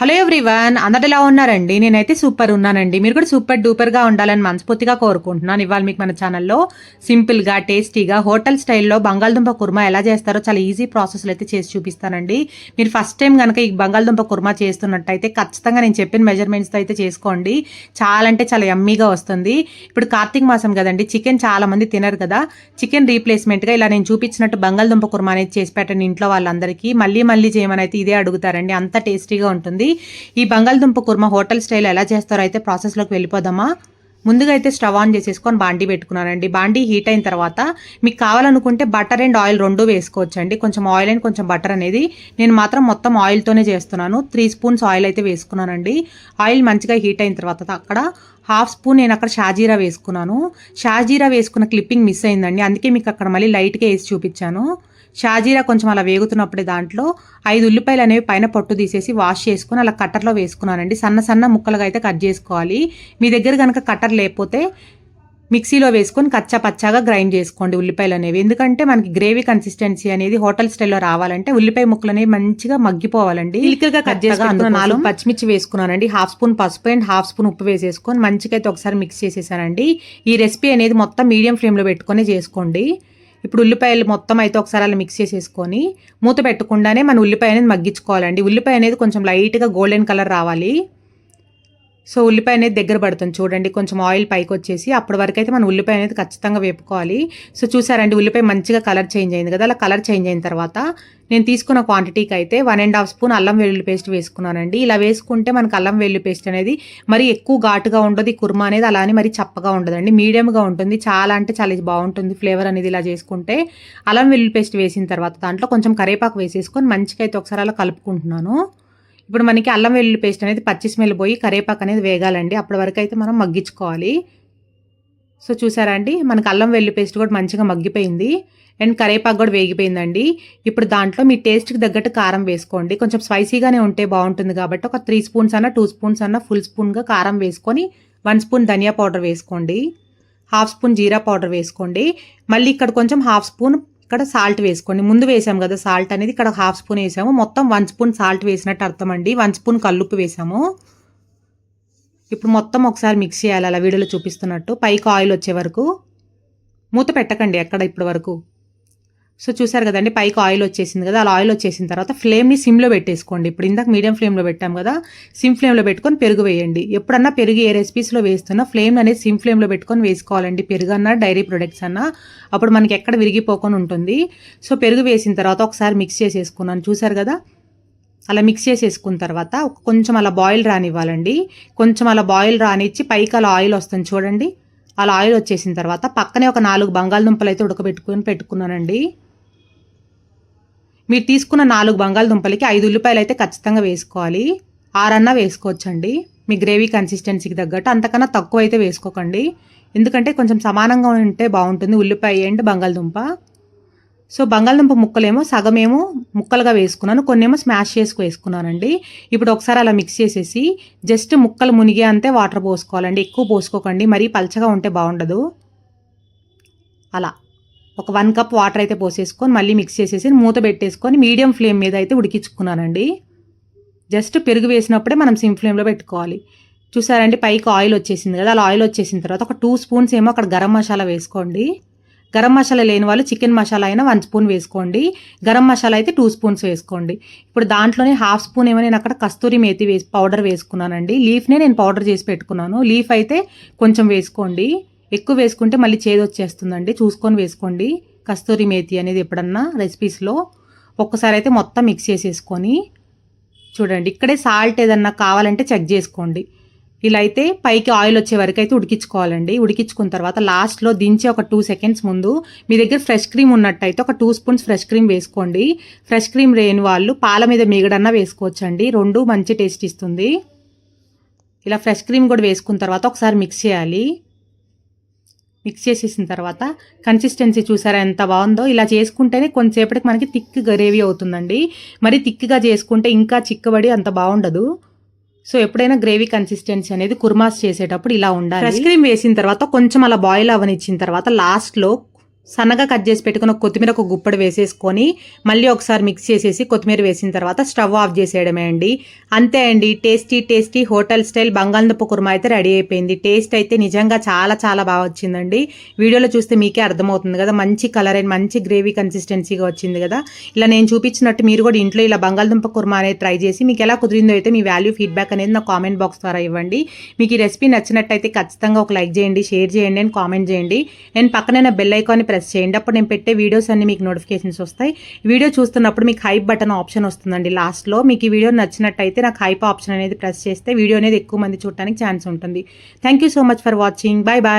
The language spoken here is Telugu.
హలో ఎవ్రీవన్ అందరు ఎలా ఉన్నారండి? నేనైతే సూపర్ ఉన్నానండి. మీరు కూడా సూపర్ డూపర్గా ఉండాలని మనస్ఫూర్తిగా కోరుకుంటున్నాను. ఇవాళ మీకు మన ఛానల్లో సింపుల్గా టేస్టీగా హోటల్ స్టైల్లో బంగాళదుంప కుర్మా ఎలా చేస్తారో చాలా ఈజీ ప్రాసెస్లు అయితే చేసి చూపిస్తానండి. మీరు ఫస్ట్ టైం కనుక ఈ బంగాళదుంప కుర్మా చేస్తున్నట్టయితే ఖచ్చితంగా నేను చెప్పిన మెజర్మెంట్స్తో అయితే చేసుకోండి. చాలా అంటే చాలా యమ్మీగా వస్తుంది. ఇప్పుడు కార్తీక మాసం కదండి చికెన్ చాలా మంది తినరు కదా. చికెన్ రీప్లేస్మెంట్గా ఇలా నేను చూపించినట్టు బంగాళదుంప కుర్మా అనేది చేసి పెట్టండి ఇంట్లో వాళ్ళందరికీ. మళ్ళీ మళ్ళీ చేయమని అయితే ఇదే అడుగుతారండి. అంత టేస్టీగా ఉంటుంది. ఈ బంగాళదుంప కుర్మా హోటల్ స్టైల్ ఎలా చేస్తారో అయితే ప్రాసెస్లోకి వెళ్ళిపోదామా? ముందుగా అయితే స్టవ్ ఆన్ చేసేసుకొని బాండీ పెట్టుకున్నానండి. బాండీ హీట్ అయిన తర్వాత మీకు కావాలనుకుంటే బటర్ అండ్ ఆయిల్ రెండు వేసుకోవచ్చండి. కొంచెం ఆయిల్ అండ్ కొంచెం బటర్ అనేది నేను మాత్రం మొత్తం ఆయిల్తోనే చేస్తున్నాను. త్రీ స్పూన్స్ ఆయిల్ అయితే వేసుకున్నానండి. ఆయిల్ మంచిగా హీట్ అయిన తర్వాత అక్కడ హాఫ్ స్పూన్ నేను అక్కడ షాజీరా వేసుకున్నాను. షాజీరా వేసుకున్న క్లిప్పింగ్ మిస్ అయిందండి. అందుకే మీకు అక్కడ మళ్ళీ లైట్గా వేసి చూపించాను. షాజీరా కొంచెం అలా వేగుతున్నప్పుడే దాంట్లో ఐదు ఉల్లిపాయలు అనేవి పైన పొట్టు తీసేసి వాష్ చేసుకుని అలా కట్టర్లో వేసుకున్నానండి. సన్న సన్న ముక్కలుగా అయితే కట్ చేసుకోవాలి. మీ దగ్గర కనుక కట్టర్ లేకపోతే మిక్సీలో వేసుకొని కచ్చా పచ్చాగా గ్రైండ్ చేసుకోండి ఉల్లిపాయలు అనేవి. ఎందుకంటే మనకి గ్రేవీ కన్సిస్టెన్సీ అనేది హోటల్ స్టైల్లో రావాలంటే ఉల్లిపాయ ముక్కలు అనేవి మంచిగా మగ్గిపోవాలండి. ఇలికగా కట్ అందులో నాలుగు. పచ్చిమిర్చి వేసుకున్నానండి. హాఫ్ స్పూన్ పసుపు అండ్ హాఫ్ స్పూన్ ఉప్పు వేసేసుకొని మంచిగా అయితే ఒకసారి మిక్స్ చేసేసానండి. ఈ రెసిపీ అనేది మొత్తం మీడియం ఫ్లేమ్లో పెట్టుకొని చేసుకోండి. ఇప్పుడు ఉల్లిపాయలు మొత్తం అయితే ఒకసారి అలా మిక్స్ చేసేసుకొని మూత పెట్టకుండానే మన ఉల్లిపాయ అనేది మగ్గించుకోవాలండి. ఉల్లిపాయ అనేది కొంచెం లైట్గా గోల్డెన్ కలర్ రావాలి. సో ఉల్లిపాయ అనేది దగ్గర పడుతుంది. చూడండి కొంచెం ఆయిల్ పైకి వచ్చేసి అప్పటి వరకు అయితే మనం ఉల్లిపాయ అనేది ఖచ్చితంగా వేపుకోవాలి. సో చూసారండి ఉల్లిపాయ మంచిగా కలర్ చేంజ్ అయింది కదా? అలా కలర్ చేంజ్ అయిన తర్వాత నేను తీసుకున్న క్వాంటిటీకి అయితే వన్ అండ్ హాఫ్ స్పూన్ అల్లం వెల్లుల్లి పేస్ట్ వేసుకున్నానండి. ఇలా వేసుకుంటే మనకు అల్లం వెల్లుల్లి పేస్ట్ అనేది మరి ఎక్కువ ఘాటుగా ఉండదు. కుర్మా అనేది అలానే మరి చప్పగా ఉండదండి. మీడియంగా ఉంటుంది. చాలా అంటే చాలా బాగుంటుంది ఫ్లేవర్ అనేది ఇలా చేసుకుంటే. అల్లం వెల్లుల్లి పేస్ట్ వేసిన తర్వాత దాంట్లో కొంచెం కరేపాకు వేసేసుకొని మంచిగా అయితే ఒకసారి అలా కలుపుకుంటున్నాను. ఇప్పుడు మనకి అల్లం వెల్లుల్లి పేస్ట్ అనేది పచ్చి స్మెల్ పోయి కరేపాకు అనేది వేగాలండి. అప్పటి వరకు అయితే మనం మగ్గించుకోవాలి. సో చూసారా అండి? మనకి అల్లం వెల్లుల్లి పేస్ట్ కూడా మంచిగా మగ్గిపోయింది. అండ్ కరేపాకు కూడా వేగిపోయిందండి. ఇప్పుడు దాంట్లో మీ టేస్ట్కి తగ్గట్టు కారం వేసుకోండి. కొంచెం స్పైసీగానే ఉంటే బాగుంటుంది కాబట్టి ఒక త్రీ స్పూన్స్ అన్న టూ స్పూన్స్ అన్న ఫుల్ స్పూన్గా కారం వేసుకొని వన్ స్పూన్ ధనియా పౌడర్ వేసుకోండి. హాఫ్ స్పూన్ జీరా పౌడర్ వేసుకోండి. మళ్ళీ ఇక్కడ కొంచెం హాఫ్ స్పూన్ ఇక్కడ సాల్ట్ వేసుకోండి. ముందు వేసాం కదా సాల్ట్ అనేది. ఇక్కడ హాఫ్ స్పూన్ వేసాము. మొత్తం వన్ స్పూన్ సాల్ట్ వేసినట్టు అర్థం అండి వన్ స్పూన్ కల్లుప్పు వేసాము. ఇప్పుడు మొత్తం ఒకసారి మిక్స్ చేయాలి. అలా వీడియోలో చూపిస్తున్నట్టు. పైకి ఆయిల్ వచ్చే వరకు. మూత పెట్టకండి ఎక్కడ ఇప్పటి వరకు. సో చూసారు కదండి పైకి ఆయిల్ వచ్చేసింది కదా అలా ఆయిల్ వచ్చేసిన తర్వాత ఫ్లేమ్ని సిమ్లో పెట్టేసుకోండి. ఇప్పుడు ఇందాక మీడియం ఫ్లేమ్లో పెట్టాం కదా సిమ్ ఫ్లేమ్లో పెట్టుకొని పెరుగు వేయండి. ఎప్పుడన్నా పెరుగు ఏ రెసిపీస్లో వేస్తున్నా ఫ్లేమ్ అనేది సిమ్ ఫ్లేమ్లో పెట్టుకొని వేసుకోవాలండి. పెరుగు అన్న డైరీ ప్రొడక్ట్స్ అన్న అప్పుడు మనకి ఎక్కడ విరిగిపోకుండా ఉంటుంది. సో పెరుగు వేసిన తర్వాత ఒకసారి మిక్స్ చేసేసుకున్నాను. చూసారు కదా అలా మిక్స్ చేసేసుకున్న తర్వాత కొంచెం అలా బాయిల్ రానివ్వాలండి. కొంచెం అలా బాయిల్ రానిచ్చి పైకి అలా ఆయిల్ వస్తుంది చూడండి. అలా ఆయిల్ వచ్చేసిన తర్వాత పక్కనే ఒక నాలుగు బంగాళదుంపలు అయితే ఉడకబెట్టుకొని పెట్టుకున్నానండి. మీరు తీసుకున్న నాలుగు బంగాళదుంపలకి ఐదు ఉల్లిపాయలు అయితే ఖచ్చితంగా వేసుకోవాలి. ఆరన్నా వేసుకోవచ్చండి. మీ గ్రేవీ కన్సిస్టెన్సీకి తగ్గట్టు. అంతకన్నా తక్కువ అయితే వేసుకోకండి. ఎందుకంటే కొంచెం సమానంగా ఉంటే బాగుంటుంది. ఉల్లిపాయ అండ్ బంగాళదుంప. సో బంగాళదుంప ముక్కలేమో సగమేమో ముక్కలుగా వేసుకున్నాను. కొన్నేమో స్మాష్ చేసుకు వేసుకున్నానండి. ఇప్పుడు ఒకసారి అలా మిక్స్ చేసేసి జస్ట్ ముక్కలు మునిగే అంతే వాటర్ పోసుకోవాలండి. ఎక్కువ పోసుకోకండి. మరీ పలచగా ఉంటే బాగుండదు. అలా. ఒక వన్ కప్ వాటర్ అయితే పోసేసుకొని మళ్ళీ మిక్స్ చేసేసి మూత పెట్టేసుకొని మీడియం ఫ్లేమ్ మీద అయితే ఉడికించుకున్నానండి. జస్ట్ పెరుగు వేసినప్పుడే మనం సిమ్ ఫ్లేమ్లో పెట్టుకోవాలి. చూసారండి పైకి ఆయిల్ వచ్చేసింది కదా అలా ఆయిల్ వచ్చేసిన తర్వాత ఒక టూ స్పూన్స్ ఏమో అక్కడ గరం మసాలా వేసుకోండి. గరం మసాలా లేని వాళ్ళు చికెన్ మసాలా అయినా వన్ స్పూన్ వేసుకోండి. గరం మసాలా అయితే టూ స్పూన్స్ వేసుకోండి. ఇప్పుడు దాంట్లోనే హాఫ్ స్పూన్ ఏమో నేను అక్కడ కస్తూరి మేతి వేసి పౌడర్ వేసుకున్నానండి. లీఫ్నే నేను పౌడర్ చేసి పెట్టుకున్నాను. లీఫ్ అయితే కొంచెం వేసుకోండి. ఎక్కువ వేసుకుంటే మళ్ళీ చేదు వచ్చేస్తుందండి. చూసుకొని వేసుకోండి. కస్తూరి మేతి అనేది ఎప్పుడన్నా రెసిపీస్లో ఒక్కసారి అయితే మొత్తం మిక్స్ చేసేసుకొని చూడండి. ఇక్కడే సాల్ట్ ఏదన్నా కావాలంటే చెక్ చేసుకోండి. ఇలా అయితే పైకి ఆయిల్ వచ్చే వరకు అయితే ఉడికించుకోవాలండి. ఉడికించుకున్న తర్వాత లాస్ట్లో దించి ఒక టూ సెకండ్స్ ముందు మీ దగ్గర ఫ్రెష్ క్రీమ్ ఉన్నట్టయితే ఒక టూ స్పూన్స్ ఫ్రెష్ క్రీమ్ వేసుకోండి. ఫ్రెష్ క్రీమ్ లేని వాళ్ళు పాల మీద మిగడన్నా వేసుకోవచ్చండి. రెండు మంచి టేస్ట్ ఇస్తుంది. ఇలా ఫ్రెష్ క్రీమ్ కూడా వేసుకున్న తర్వాత ఒకసారి మిక్స్ చేయాలి. మిక్స్ చేసేసిన తర్వాత కన్సిస్టెన్సీ చూసారా ఎంత బాగుందో? ఇలా చేసుకుంటేనే కొంతసేపటికి మనకి థిక్ గ్రేవీ అవుతుందండి. మరి థిక్గా చేసుకుంటే ఇంకా చిక్కబడి అంత బాగుండదు. సో ఎప్పుడైనా గ్రేవీ కన్సిస్టెన్సీ అనేది కుర్మాస్ చేసేటప్పుడు ఇలా ఉండాలి. ఫ్రెష్ క్రీమ్ వేసిన తర్వాత కొంచెం అలా బాయిల్ అవనిచ్చిన తర్వాత లాస్ట్లో సన్నగా కట్ చేసి పెట్టుకున్న కొత్తిమీర ఒక గుప్పడు వేసేసుకొని మళ్ళీ ఒకసారి మిక్స్ చేసేసి కొత్తిమీర వేసిన తర్వాత స్టవ్ ఆఫ్ చేసేయడమే అండి. అంతే అండి. టేస్టీ టేస్టీ హోటల్ స్టైల్ బంగాళదుంప కుర్మా అయితే రెడీ అయిపోయింది. టేస్ట్ అయితే నిజంగా చాలా చాలా బాగా వచ్చిందండి. వీడియోలో చూస్తే మీకే అర్థమవుతుంది కదా మంచి కలర్ అండ్ మంచి గ్రేవీ కన్సిస్టెన్సీగా వచ్చింది కదా. ఇలా నేను చూపించినట్టు మీరు కూడా ఇంట్లో ఇలా బంగాళదుంప కుర్మా అనేది ట్రై చేసి మీకు ఎలా కుదిరిందో అయితే మీ వాల్యూ ఫీడ్బ్యాక్ అనేది నా కామెంట్ బాక్స్ ద్వారా ఇవ్వండి. మీకు ఈ రెసిపీ నచ్చినట్టయితే ఖచ్చితంగా ఒక లైక్ చేయండి షేర్ చేయండి అండ్ కామెంట్ చేయండి. అండ్ పక్కన బెల్ ఐకాన్ని ప్రెస్ చేయండి. అప్పుడు నేను పెట్టే వీడియోస్ అన్ని మీకు నోటిఫికేషన్స్ వస్తాయి. వీడియో చూస్తున్నప్పుడు మీకు హైప్ బటన్ ఆప్షన్ వస్తుందండి. లాస్ట్లో మీకు ఈ వీడియో నచ్చినట్టయితే నాకు హైప్ ఆప్షన్ అనేది ప్రెస్ చేస్తే వీడియో అనేది ఎక్కువ మంది చూడటానికి ఛాన్స్ ఉంటుంది. Thank you so much for watching bye bye